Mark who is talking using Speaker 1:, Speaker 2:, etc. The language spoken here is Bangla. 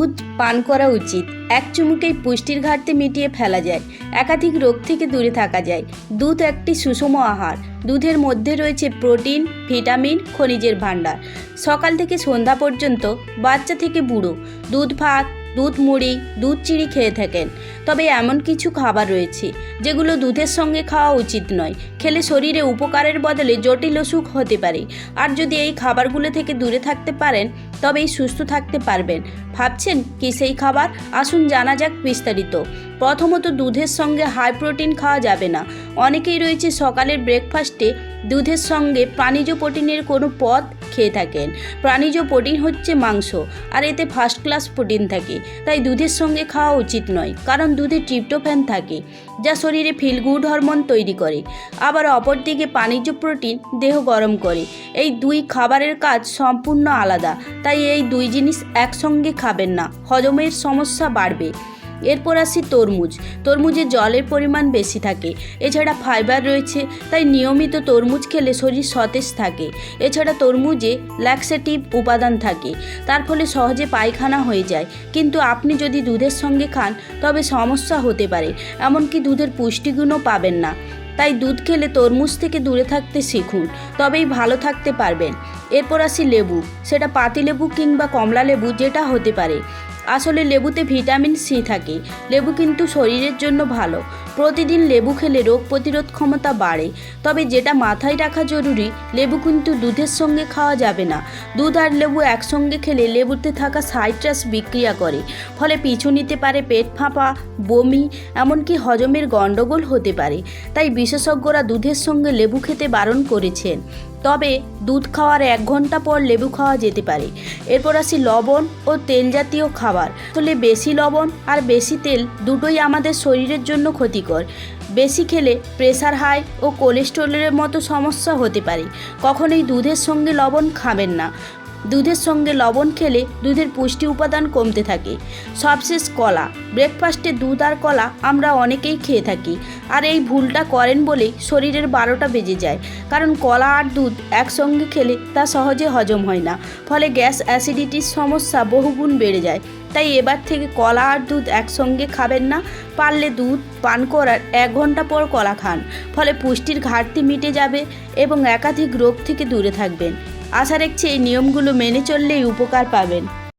Speaker 1: দুধ পান করা উচিত। এক চুমুকেই পুষ্টির ঘাটতি মিটিয়ে ফেলা যায়। একাধিক রোগ থেকে দূরে থাকা যায়। দুধ একটি সুষম আহার। দুধের মধ্যে রয়েছে প্রোটিন, ভিটামিন, খনিজের ভাণ্ডার। সকাল থেকে সন্ধ্যা পর্যন্ত বাচ্চা থেকে বুড়ো। দুধ, ভাত দুধ মুড়ি, দুধ চিড়ি খেয়ে থাকেন। তবে এমন কিছু খাবার রয়েছে, যেগুলো দুধের সঙ্গে খাওয়া উচিত নয়। খেলে শরীরে উপকারের বদলে জটিল অসুখ হতে পারে। আর যদি এই খাবারগুলো থেকে দূরে থাকতে পারেন, তবেই সুস্থ থাকতে পারবেন। ভাবছেন কি সেই খাবার? আসুন জানা যাক বিস্তারিত। প্রথমত, দুধের সঙ্গে হাই প্রোটিন খাওয়া যাবে না। অনেকেই রয়েছে সকালের ব্রেকফাস্টে দুধের সঙ্গে প্রাণীজ প্রোটিনের কোনো পদ খেয়ে থাকেন। প্রাণীজ প্রোটিন হচ্ছে মাংস, আর এতে ফার্স্ট ক্লাস প্রোটিন থাকে, তাই দুধের সঙ্গে খাওয়া উচিত নয়, কারণ দুধে ট্রিপ্টোফ্যান থাকে, যা শরীরে ফিল গুড হরমোন তৈরি করে। আবার অপরদিকে প্রাণীজ প্রোটিন দেহ গরম করে, এই দুই খাবারের কাজ সম্পূর্ণ আলাদা, তাই এই দুই জিনিস একসঙ্গে খাবেন না, হজমের সমস্যা বাড়বে। এরপর আসি তরমুজ। তরমুজে জলের পরিমাণ বেশি থাকে। এছাড়া ফাইবার রয়েছে, তাই নিয়মিত তরমুজ খেলে শরীর সতেজ থাকে। এছাড়া তরমুজে ল্যাক্সেটিভ উপাদান থাকে, তার ফলে সহজে পায়খানা হয়ে যায়। কিন্তু আপনি যদি দুধের সঙ্গে খান, তবে সমস্যা হতে পারে, এমনকি দুধের পুষ্টিগুণও পাবেন না। তাই দুধ খেলে তরমুজ থেকে দূরে থাকতে শিখুন, তবেই ভালো থাকতে পারবেন। এরপর আসি লেবু, সেটা পাতিলেবু কিংবা কমলা লেবু যেটা হতে পারে। আসলে লেবুতে ভিটামিন সি থাকে। লেবু কিন্তু শরীরের জন্য ভালো। প্রতিদিন লেবু খেলে রোগ প্রতিরোধ ক্ষমতা বাড়ে। তবে যেটা মাথায় রাখা জরুরি, লেবু কিন্তু দুধের সঙ্গে খাওয়া যাবে না। দুধ আর লেবু একসঙ্গে খেলে লেবুতে থাকা সাইট্রাস বিক্রিয়া করে। ফলে পিছু নিতে পারে পেট ফাঁপা, বমি, এমনকি হজমের গণ্ডগোল হতে পারে। তাই বিশেষজ্ঞরা দুধের সঙ্গে লেবু খেতে বারণ করেছেন। তবে দুধ খাওয়ার এক ঘণ্টা পর লেবু খাওয়া যেতে পারে। এরপর আসি লবণ ও তেল জাতীয় খাবার। আসলে বেশি লবণ আর বেশি তেল দুটোই আমাদের শরীরের জন্য ক্ষতিকর। বেশি খেলে প্রেসার হাই ও কোলেস্টেরলের মতো সমস্যা হতে পারে। কখনোই দুধের সঙ্গে লবণ খাবেন না। দুধের সঙ্গে লবণ খেলে দুধের পুষ্টি উপাদান কমতে থাকে। সবশেষ কলা। ব্রেকফাস্টে দুধ আর কলা আমরা অনেকেই খেয়ে থাকি। আর এই ভুলটা করেন বলেই শরীরের বারোটা বেজে যায়। কারণ কলা আর দুধ একসঙ্গে খেলে তা সহজে হজম হয় না। ফলে গ্যাস অ্যাসিডিটির সমস্যা বহুগুণ বেড়ে যায়। তাই এবার থেকে কলা আর দুধ একসঙ্গে খাবেন না। পারলে দুধ পান করার এক ঘণ্টা পর কলা খান। ফলে পুষ্টির ঘাটতি মিটে যাবে এবং একাধিক রোগ থেকে দূরে থাকবেন। আশা রাখছি এই নিয়মগুলো মেনে চললেই উপকার পাবেন।